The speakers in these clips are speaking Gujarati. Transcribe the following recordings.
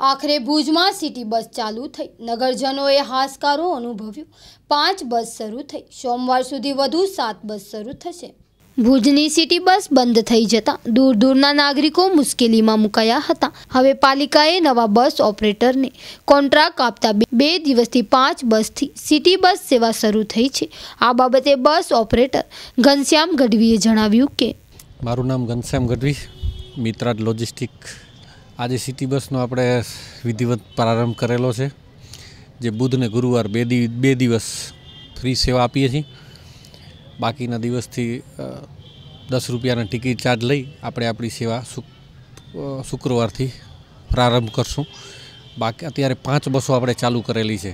આખરે ભુજમાં સિટી બસ ચાલુ થઈ. નગરજનોએ હાશકારો અનુભવ્યો. પાંચ બસ શરૂ થઈ. સોમવાર સુધી વધુ સાત બસ શરૂ થશે. ભુજની સિટી બસ બંધ થઈ જતા દૂર દૂરના નાગરિકો મુશ્કેલીમાં મુકાયા હતા. હવે પાલિકાએ નવા બસ ઓપરેટરને કોન્ટ્રાક્ટ આપતા બે- દિવસથી પાંચ બસથી સિટી બસ સેવા શરૂ થઈ છે. આ બાબતે બસ ઓપરેટર ઘનશ્યામ ગઢવીએ જણાવ્યું કે મારું નામ ઘનશ્યામ ગઢવી મિત્રાજ લોજિસ્ટિક આજે સિટી બસનો આપણે વિધિવત પ્રારંભ કરેલો છે, જે બુધ ને ગુરુવાર બે દિ, બે દિવસ ફ્રી સેવા આપીએ છીએ. બાકીના દિવસથી દસ રૂપિયાના ટિકિટ ચાર્જ લઈ આપણે આપણી સેવા શુક્રવારથી પ્રારંભ કરશું. બાકી અત્યારે પાંચ બસો આપણે ચાલુ કરેલી છે.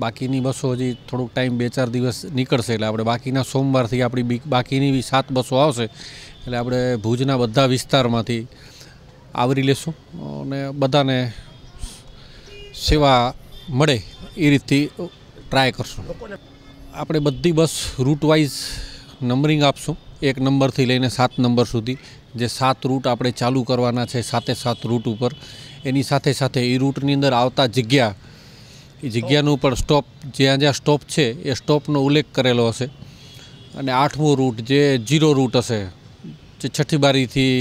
બાકીની બસો હજી થોડુંક ટાઈમ બે ચાર દિવસ નીકળશે એટલે આપણે બાકીના સોમવારથી આપણી બાકીની બી સાત બસો આવશે. એટલે આપણે ભુજના બધા વિસ્તારમાંથી આવરી લેશું અને બધાને સેવા મળે એ રીતથી ટ્રાય કરશું. આપણે બધી બસ રૂટ વાઇઝ નંબરિંગ આપશું. એક નંબરથી લઈને સાત નંબર સુધી. જે સાત રૂટ આપણે ચાલુ કરવાના છે, સાતે સાત રૂટ ઉપર. એની સાથે સાથે એ રૂટની અંદર આવતા જગ્યા, એ જગ્યાનું પણ સ્ટોપ જ્યાં જ્યાં સ્ટોપ છે, એ સ્ટોપનો ઉલ્લેખ કરેલો હશે. અને આઠમો રૂટ જે જીરો રૂટ હશે, જે છઠ્ઠી બારીથી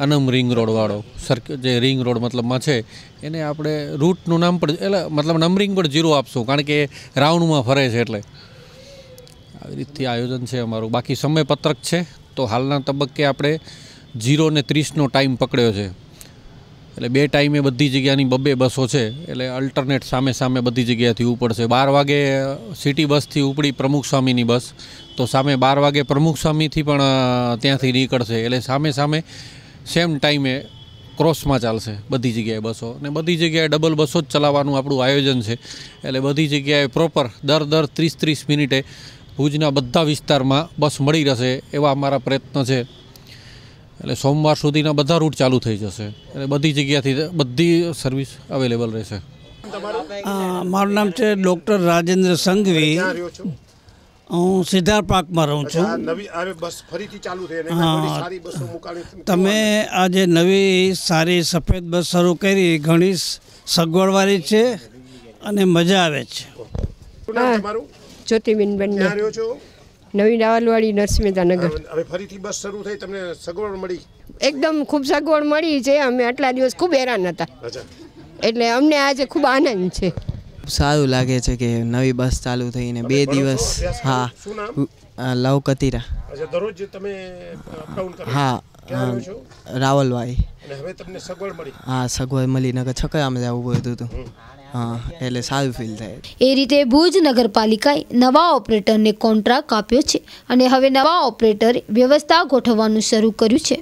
અનમ રિંગ રોડવાળો. સર્ક, જે રિંગ રોડ મતલબમાં છે, એને આપણે રૂટનું નામ પણ, એટલે મતલબ નંબરિંગ પણ જીરો આપશું, કારણ કે રાઉન્ડમાં ફરે છે એટલે. આવી રીતથી આયોજન છે અમારું. બાકી સમયપત્રક છે, તો હાલના તબક્કે આપણે જીરો ને ત્રીસનો ટાઈમ પકડ્યો છે. એટલે બે ટાઈમે બધી જગ્યાની બબ્બે બસો છે, એટલે અલ્ટરનેટ સામે સામે બધી જગ્યાથી ઉપડશે બાર વાગે સિટી બસથી ઉપડી પ્રમુખ સ્વામીની બસ, તો સામે બાર વાગે પ્રમુખ સ્વામીથી પણ ત્યાંથી નીકળશે. એટલે સામે સામે સેમ ટાઈમે ક્રોસમાં ચાલશે બધી જગ્યાએ બસો. ને બધી જગ્યાએ ડબલ બસો જ ચલાવવાનું આપણું આયોજન છે. એટલે બધી જગ્યાએ પ્રોપર દર દર ત્રીસ ત્રીસ મિનિટે ભુજના બધા વિસ્તારમાં બસ મળી રહેશે એવા અમારા પ્રયત્ન છે. એટલે સોમવાર સુધીના બધા રૂટ ચાલુ થઈ જશે. એટલે બધી જગ્યાથી બધી સર્વિસ અવેલેબલ રહેશે. મારું નામ છે ડૉક્ટર રાજેન્દ્ર સંઘવી. હું સિદ્ધાર્થ પાર્કમાં રહું છું. નવી હવે બસ ચાલુ થઈ હા. એમાં ઘણી સારી બસો મુકાણી તમે આજે નવી સારી સફેદ બસ શરૂ કરી ઘણી સગવડવાળી છે અને મજા આવે છે. જ્યોતિબેન બંને નવી રાવલવાડી નરસિંહતાનગર હવે ફરીથી બસ શરૂ થઈ તમને સગવડ મળી? એકદમ ખૂબ સગવડ મળી છે. અમે આટલા દિવસ ખૂબ હેરાન હતા. એટલે અમને આજે ખૂબ આનંદ છે. સારું લાગે છે કે નવી બસ ચાલુ થઈને બે દિવસ હા. લવ કતીરા. દરરોજ તમે હા મળી? હા સગવડ મળી નગર છકડામાં જવું પડતું હતું. હા એટલે સારું ફીલ થાય. એ રીતે ભુજ નગરપાલિકાએ નવા ઓપરેટરને કોન્ટ્રાક્ટ આપ્યો છે અને હવે નવા ઓપરેટરે વ્યવસ્થા ગોઠવવાનું શરૂ કર્યું છે.